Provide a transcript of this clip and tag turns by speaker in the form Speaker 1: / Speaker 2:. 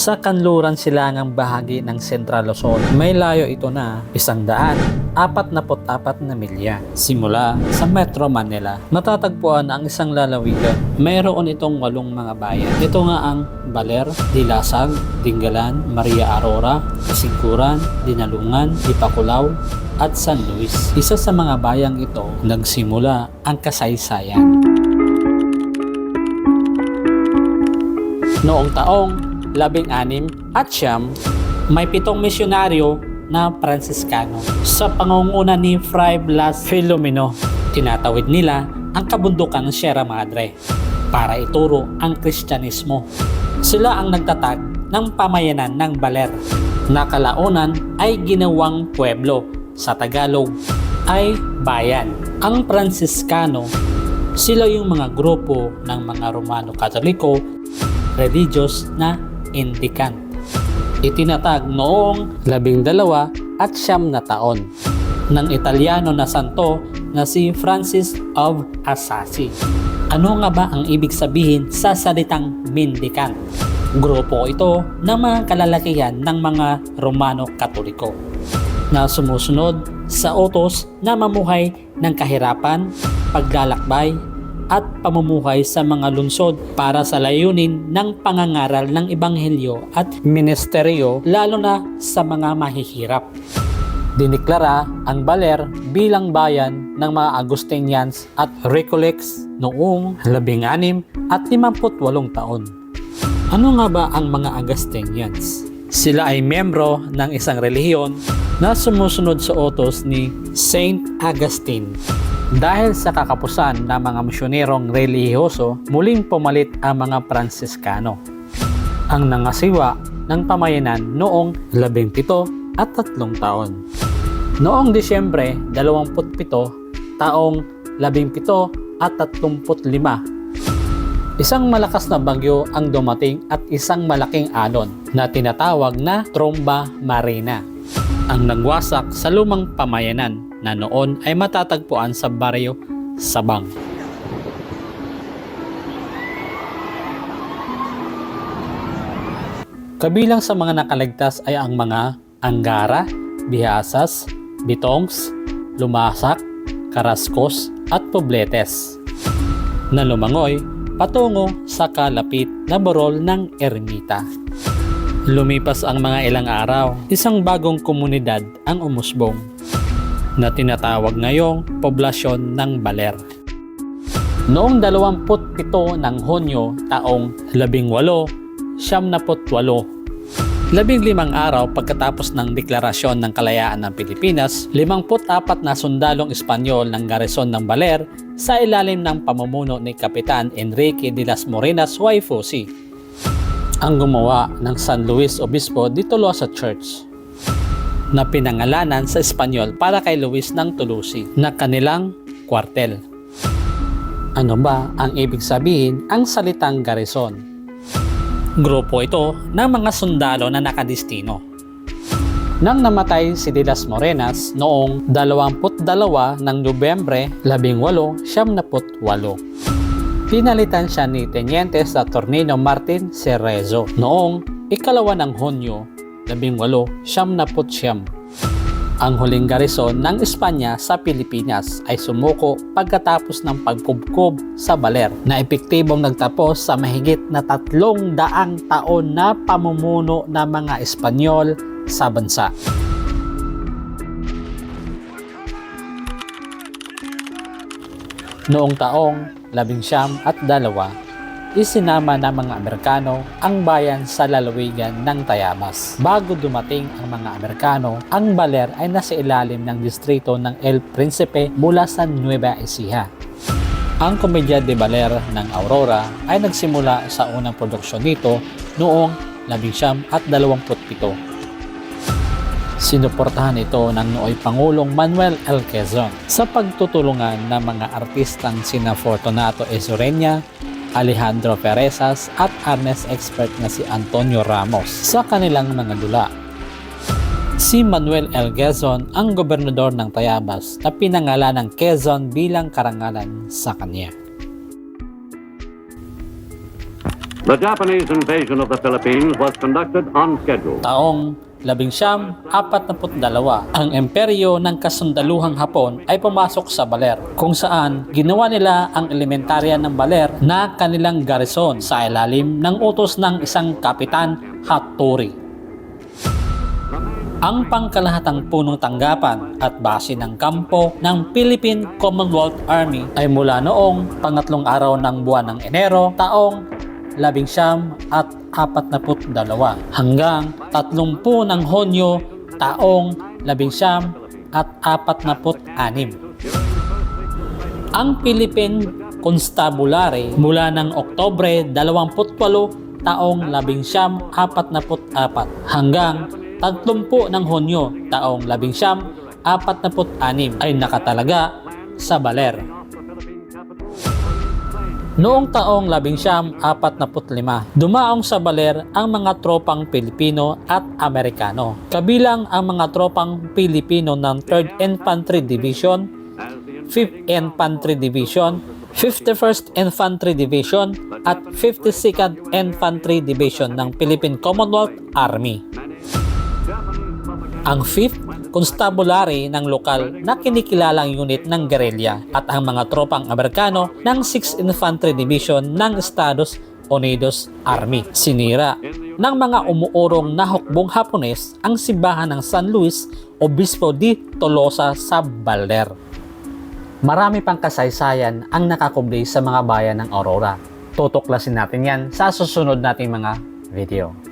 Speaker 1: sa kanluran silangang bahagi ng Central Luzon. May layo ito na isang daan, apat na apat na milya. Simula sa Metro Manila, matatagpuan ang isang lalawigan. Mayroon itong walong mga bayan. Ito nga ang Baler, Dilasag, Dingalan, Maria Aurora, Kasingkuran, Dinalungan, Ipakulaw, at San Luis. Isa sa mga bayang ito, nagsimula ang kasaysayan. Noong taong labing anim at siyam, may pitong misyonaryo na Franciscano sa pangunguna ni Fray Blas Filomeno. Tinatawid nila ang kabundukan ng Sierra Madre para ituro ang Kristyanismo. Sila ang nagtatag ng pamayanan ng Baler na kalaunan ay ginawang pueblo sa Tagalog ay bayan. Ang Franciscano, sila yung mga grupo ng mga Romano Katoliko religious na indicant. Itinatag noong labing dalawa at siyam na taon ng Italiano na santo na si Francis of Assisi. Ano nga ba ang ibig sabihin sa salitang mendicant? Grupo ito ng mga kalalakihan ng mga Romano Katoliko na sumusunod sa utos na mamuhay ng kahirapan, paglalakbay, at pamumuhay sa mga lungsod para sa layunin ng pangangaral ng ebanghelyo at ministeryo lalo na sa mga mahihirap. Diniklara ang Baler bilang bayan ng mga Agustinians at Recollects noong 16 at 58 taon. Ano nga ba ang mga Agustinians? Sila ay miyembro ng isang relihiyon na sumusunod sa utos ni Saint Augustine. Dahil sa kakapusan ng mga misyonerong relihiyoso, muling pumalit ang mga Pransiskano. Ang nangasiwa ng pamayanan noong 17 at 3 taon. Noong Disyembre 27, taong 17 at 35, isang malakas na bagyo ang dumating at isang malaking alon na tinatawag na Tromba Marina ang nagwasak sa lumang pamayanan na noon ay matatagpuan sa baryo Sabang. Kabilang sa mga nakaligtas ay ang mga Angara, Bihasas, Bitongs, Lumasak, Karaskos at Pobletes na lumangoy patungo sa kalapit na borol ng ermita. Lumipas ang mga ilang araw, isang bagong komunidad ang umusbong na tinatawag ngayong poblasyon ng Baler. Noong 27 ng Hunyo taong 18, siyam na potwalo, labing limang araw pagkatapos ng deklarasyon ng kalayaan ng Pilipinas, 54 na sundalong Espanyol ng garison ng Baler sa ilalim ng pamumuno ni Kapitan Enrique de las Morenas Waifusi ang gumawa ng San Luis Obispo de Tolosa Church na pinangalanan sa Espanyol para kay Luis ng Tulusi na kanilang kwartel. Ano ba ang ibig sabihin ang salitang garrison? Grupo ito ng mga sundalo na nakadistino. Nang namatay si De Las Morenas noong 22 ng Nobyembre 1878, Pinalitan siya ni Teniente Saturnino Martin Cerezo noong ikalawa ng Hunyo, 18, siyam na siyam. Ang huling garison ng Espanya sa Pilipinas ay sumuko pagkatapos ng pagkubkob sa Baler na epektibong nagtapos sa mahigit na tatlong daang taon na pamumuno ng mga Espanyol sa bansa. Noong taong labing siyam at dalawa, isinama ng mga Amerikano ang bayan sa lalawigan ng Tayabas. Bago dumating ang mga Amerikano, ang Baler ay nasa ilalim ng distrito ng El Principe mula sa Nueva Ecija. Ang Komedya de Baler ng Aurora ay nagsimula sa unang produksyon nito noong 1927 Sinuportahan ito ng nooy Pangulong Manuel L. Quezon sa pagtutulungan ng mga artistang sina Fortunato Esurenya, Alejandro Perezas at arnes expert na si Antonio Ramos sa kanilang mga dula. Si Manuel L. Quezon ang gobernador ng Tayabas na pinangalan ng Quezon bilang karangalan sa kanya.
Speaker 2: The Japanese invasion of the Philippines was conducted on schedule.
Speaker 1: Taong labing siyam, apat na dalawa, ang imperyo ng kasundaluhang Hapon ay pumasok sa Baler, kung saan ginawa nila ang elementarya ng Baler na kanilang garrison sa ilalim ng utos ng isang kapitan Hattori. Ang pangkalahatang punong tanggapan at base ng kampo ng Philippine Commonwealth Army ay mula noong pangatlong araw ng buwan ng Enero taong labing siyam at apat na dalawa hanggang tatlumpu ng Honyo taong labing siyam at apat na anim. Ang Philippine Constabulary mula ng Oktobre 28 taong 1944 hanggang 30 ng Hunyo taong 1946 ay nakatalaga sa Baler. Noong taong 1945, dumaong sa Baler ang mga tropang Pilipino at Amerikano, kabilang ang mga tropang Pilipino ng 3rd Infantry Division, 5th Infantry Division, 51st Infantry Division at 52nd Infantry Division ng Philippine Commonwealth Army. Ang 5th Constabulary ng lokal na kinikilalang unit ng gerilya at ang mga tropang Amerikano ng 6th Infantry Division ng Estados Unidos Army. Sinira ng mga umuurong na hukbong Hapones ang simbahan ng San Luis Obispo di Tolosa sa Baler. Marami pang kasaysayan ang nakakubli sa mga bayan ng Aurora. Tutuklasin natin yan sa susunod nating mga video.